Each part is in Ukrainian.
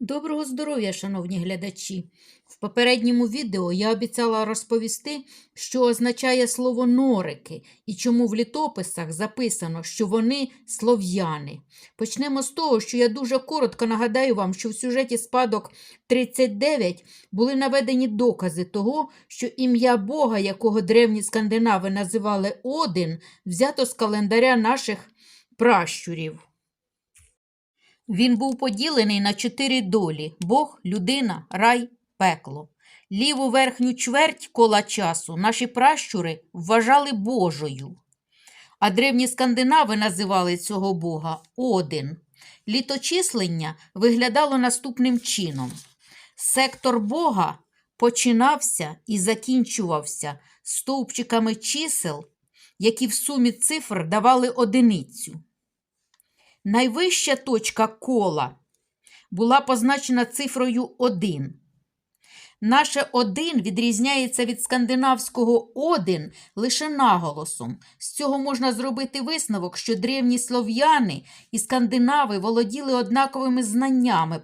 Доброго здоров'я, шановні глядачі! В попередньому відео я обіцяла розповісти, що означає слово норики і чому в літописах записано, що вони слов'яни. Почнемо з того, що я дуже коротко нагадаю вам, що в сюжеті спадок 39 були наведені докази того, що ім'я Бога, якого древні скандинави називали Один, взято з календаря наших пращурів. Він був поділений на чотири долі Бог, людина, рай, пекло. Ліву верхню чверть кола часу наші пращури вважали Божою. А древні скандинави називали цього Бога Один. Літочислення виглядало наступним чином: сектор Бога починався і закінчувався стовпчиками чисел, які в сумі цифр давали одиницю. Найвища точка кола була позначена цифрою 1. Наше 1 відрізняється від скандинавського один лише наголосом. З цього можна зробити висновок, що древні слов'яни і скандинави володіли однаковими знаннями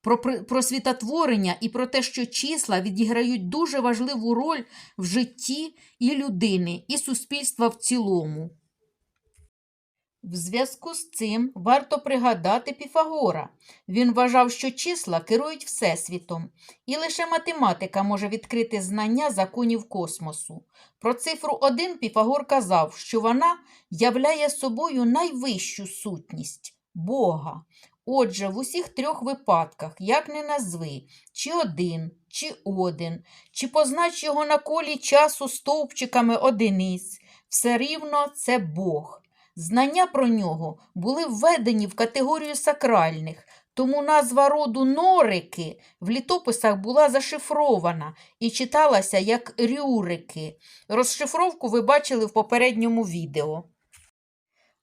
про, про світотворення і про те, що числа відіграють дуже важливу роль в житті і людини, і суспільства в цілому. В зв'язку з цим варто пригадати Піфагора. Він вважав, що числа керують Всесвітом, і лише математика може відкрити знання законів космосу. Про цифру 1 Піфагор казав, що вона являє собою найвищу сутність Бога. Отже, в усіх трьох випадках, як не назви, чи один, чи один, чи познач його на колі часу стовпчиками одиниць, все рівно це Бог. Знання про нього були введені в категорію сакральних, тому назва роду норики в літописах була зашифрована і читалася як рюрики. Розшифровку ви бачили в попередньому відео.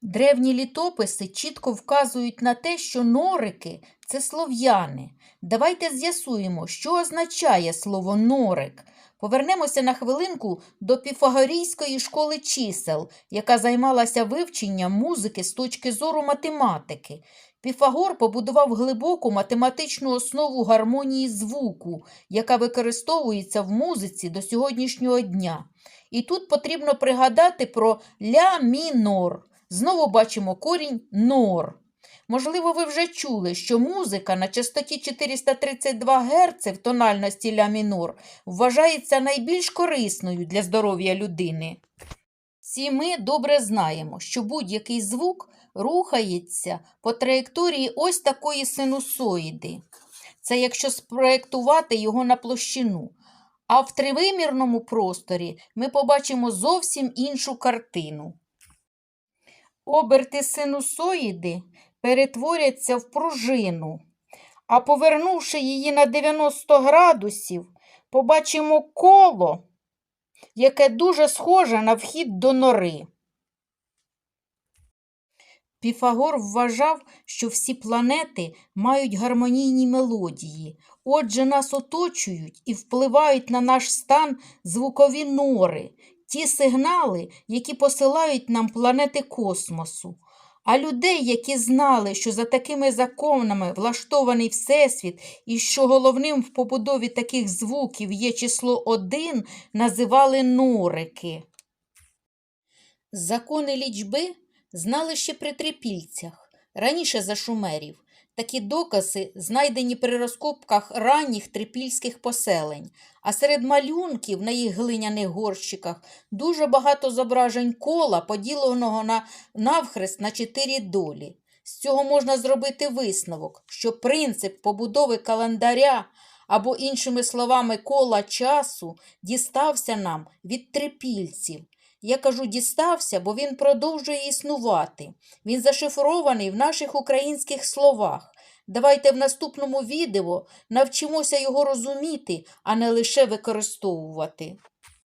Древні літописи чітко вказують на те, що норики це слов'яни. Давайте з'ясуємо, що означає слово норик. Повернемося на хвилинку до піфагорійської школи чисел, яка займалася вивченням музики з точки зору математики. Піфагор побудував глибоку математичну основу гармонії звуку, яка використовується в музиці до сьогоднішнього дня. І тут потрібно пригадати про ля мінор. Знову бачимо корінь нор. Можливо, ви вже чули, що музика на частоті 432 Гц в тональності ля мінор вважається найбільш корисною для здоров'я людини. Всі ми добре знаємо, що будь-який звук рухається по траєкторії ось такої синусоїди. Це якщо спроєктувати його на площину. А в тривимірному просторі ми побачимо зовсім іншу картину. Оберти синусоїди перетворяться в пружину, а повернувши її на 90 градусів, побачимо коло, яке дуже схоже на вхід до нори. Піфагор вважав, що всі планети мають гармонійні мелодії, отже, нас оточують і впливають на наш стан звукові нори, ті сигнали, які посилають нам планети космосу. А людей, які знали, що за такими законами влаштований Всесвіт і що головним в побудові таких звуків є число 1, називали нурики. Закони лічби знали ще при трипільцях, раніше за шумерів. Такі докази знайдені при розкопках ранніх трипільських поселень, а серед малюнків на їх глиняних горщиках дуже багато зображень кола, поділеного на навхрест на чотири долі. З цього можна зробити висновок, що принцип побудови календаря або, іншими словами, кола часу дістався нам від трипільців. Я кажу дістався, бо він продовжує існувати. Він зашифрований в наших українських словах. Давайте в наступному відео навчимося його розуміти, а не лише використовувати.